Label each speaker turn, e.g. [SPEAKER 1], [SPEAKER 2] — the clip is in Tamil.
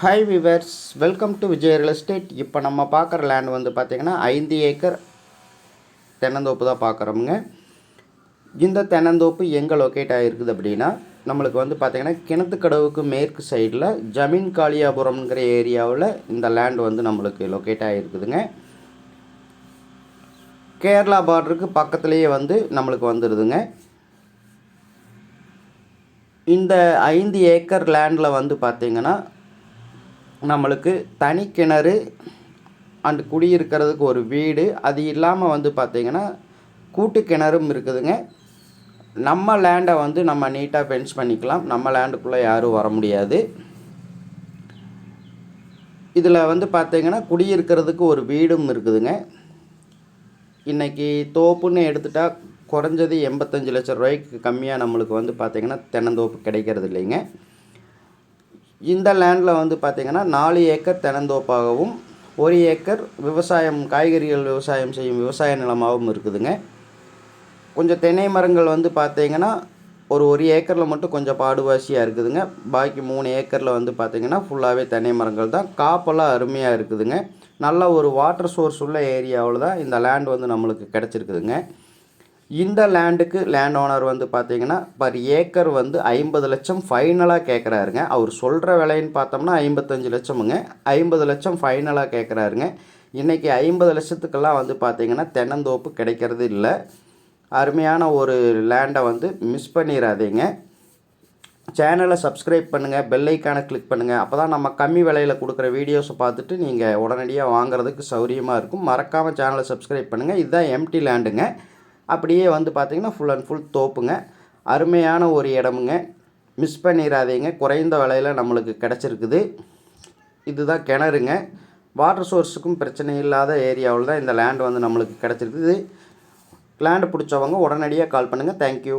[SPEAKER 1] Hi viewers welcome to Vijay real estate இப்போ நம்ம பார்க்குற லேண்ட் வந்து பார்த்திங்கன்னா ஐந்து ஏக்கர் தென்னந்தோப்பு தான் பார்க்குறோமுங்க. இந்த தென்னந்தோப்பு எங்கே லொக்கேட் ஆகிருக்குது அப்படின்னா நம்மளுக்கு வந்து பார்த்திங்கன்னா கிணத்துக்கடவுக்கு மேற்கு சைடில் ஜமீன் காளியாபுரம்ங்கிற ஏரியாவில் இந்த லேண்ட் வந்து நம்மளுக்கு லொக்கேட் ஆகிருக்குதுங்க. கேரளா பார்டருக்கு பக்கத்துலேயே வந்து நம்மளுக்கு வந்துடுதுங்க இந்த ஐந்து ஏக்கர் லேண்டில் வந்து பார்த்திங்கன்னா நம்மளுக்கு தனி கிணறு அண்ட் குடியிருக்கிறதுக்கு ஒரு வீடு அது இல்லாமல் வந்து பார்த்திங்கன்னா கூட்டு கிணறும் இருக்குதுங்க. நம்ம லேண்டை வந்து நம்ம நீட்டாக ஃபென்ஸ் பண்ணிக்கலாம். நம்ம லேண்டுக்குள்ளே யாரும் வர முடியாது. இதில் வந்து பார்த்திங்கன்னா குடியிருக்கிறதுக்கு ஒரு வீடும் இருக்குதுங்க. இன்றைக்கி தோப்புன்னு எடுத்துட்டால் குறைஞ்சது எண்பத்தஞ்சு லட்ச ரூபாய்க்கு கம்மியாக நம்மளுக்கு வந்து பார்த்திங்கன்னா தென்னந்தோப்பு கிடைக்கிறது இல்லைங்க. இந்த லேண்டில் வந்து பார்த்திங்கன்னா நாலு ஏக்கர் தெனந்தோப்பாகவும் ஒரு ஏக்கர் விவசாயம் காய்கறிகள் விவசாயம் செய்யும் விவசாய நிலமாகவும் இருக்குதுங்க. கொஞ்சம் தென்னை மரங்கள் வந்து பார்த்திங்கன்னா ஒரு ஒரு ஏக்கரில் மட்டும் கொஞ்சம் பாடுவாசியாக இருக்குதுங்க. பாக்கி மூணு ஏக்கரில் வந்து பார்த்திங்கன்னா ஃபுல்லாகவே தென்னை மரங்கள் தான். காப்பெல்லாம் அருமையாக இருக்குதுங்க. நல்ல ஒரு வாட்டர் சோர்ஸ் உள்ள ஏரியாவில் தான் இந்த லேண்ட் வந்து நம்மளுக்கு கிடச்சிருக்குதுங்க. இந்த லேண்டுக்கு லேண்ட் ஓனர் வந்து பார்த்தீங்கன்னா பர் ஏக்கர் வந்து ஐம்பது லட்சம் ஃபைனலாக கேட்குறாருங்க அவர் சொல்கிற விலைன்னு பார்த்தோம்னா ஐம்பத்தஞ்சு லட்சமுங்க. ஐம்பது லட்சம் ஃபைனலாக கேட்குறாருங்க இன்றைக்கி ஐம்பது லட்சத்துக்கெல்லாம் வந்து பார்த்திங்கன்னா தென்னந்தோப்பு கிடைக்கிறது இல்லை. அருமையான ஒரு லேண்டை வந்து மிஸ் பண்ணிடாதீங்க சேனலை சப்ஸ்கிரைப் பண்ணுங்கள் பெல்லைக்கானை கிளிக் பண்ணுங்கள் அப்போ தான் நம்ம கம்மி விலையில் கொடுக்குற வீடியோஸை பார்த்துட்டு நீங்கள் உடனடியாக வாங்குறதுக்கு சௌரியமாக இருக்கும். மறக்காமல் சேனலை சப்ஸ்கிரைப் பண்ணுங்கள் இதுதான் எம்டி லேண்டுங்க அப்படியே வந்து பார்த்திங்கன்னா ஃபுல் அண்ட் ஃபுல் தோப்புங்க. அருமையான ஒரு இடமுங்க. மிஸ் பண்ணிடாதீங்க குறைந்த விலையில் நம்மளுக்கு கிடச்சிருக்குது. இதுதான் கிணறுங்க. வாட்டர் சோர்ஸுக்கும் பிரச்சனை இல்லாத ஏரியாவில் தான் இந்த லேண்ட் வந்து நம்மளுக்கு கிடச்சிருக்குது. லேண்டு பிடிச்சவங்க உடனடியாக கால் பண்ணுங்கள் தேங்க்யூ